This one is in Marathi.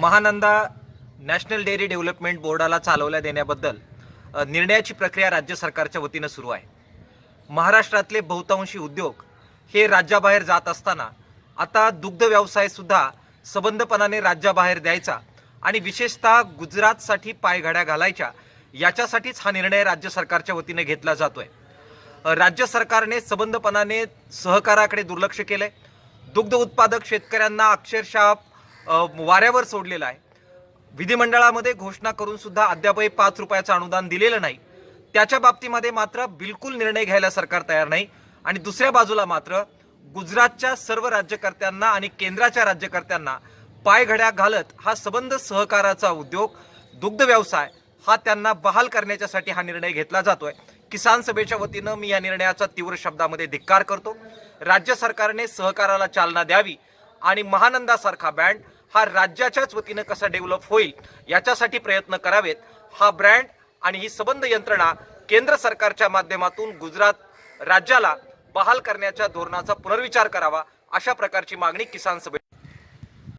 महानंदा नॅशनल डेअरी डेव्हलपमेंट बोर्डाला चालवल्या देण्याबद्दल निर्णयाची प्रक्रिया राज्य सरकारच्या वतीनं सुरू आहे. महाराष्ट्रातले बहुतांशी उद्योग हे राज्याबाहेर जात असताना आता दुग्ध व्यवसायसुद्धा सबंधपणाने राज्याबाहेर द्यायचा आणि विशेषतः गुजरातसाठी पायघड्या घालायच्या याच्यासाठीच हा निर्णय राज्य सरकारच्या वतीने घेतला जातोय. राज्य सरकारने सबंधपणाने सहकाराकडे दुर्लक्ष केलंय. दुग्ध उत्पादक शेतकऱ्यांना अक्षरशः वाऱ्यावर सोडलेलं आहे. विधिमंडळामध्ये घोषणा करून सुद्धा अद्यापही पाच रुपयाचं अनुदान दिलेलं नाही. त्याच्या बाबतीमध्ये मात्र बिलकुल निर्णय घ्यायला सरकार तयार नाही. आणि दुसऱ्या बाजूला मात्र गुजरातच्या सर्व राज्यकर्त्यांना आणि केंद्राच्या राज्यकर्त्यांना पायघड्या घालत हा सबंध सहकाराचा उद्योग दुग्ध व्यवसाय हा त्यांना बहाल करण्याच्यासाठी हा निर्णय घेतला जातोय. किसान सभेच्या वतीनं मी या निर्णयाचा तीव्र शब्दामध्ये धिक्कार करतो. राज्य सरकारने सहकाराला चालना द्यावी आणि महानंदासारखा बँड हा राज्याच्याच वतीनं कसा डेव्हलप होईल याच्यासाठी प्रयत्न करावेत. हा ब्रँड आणि ही सबंध यंत्रणा केंद्र सरकारच्या माध्यमातून गुजरात राज्याला बहाल करण्याच्या धोरणाचा पुनर्विचार करावा अशा प्रकारची मागणी किसान सभे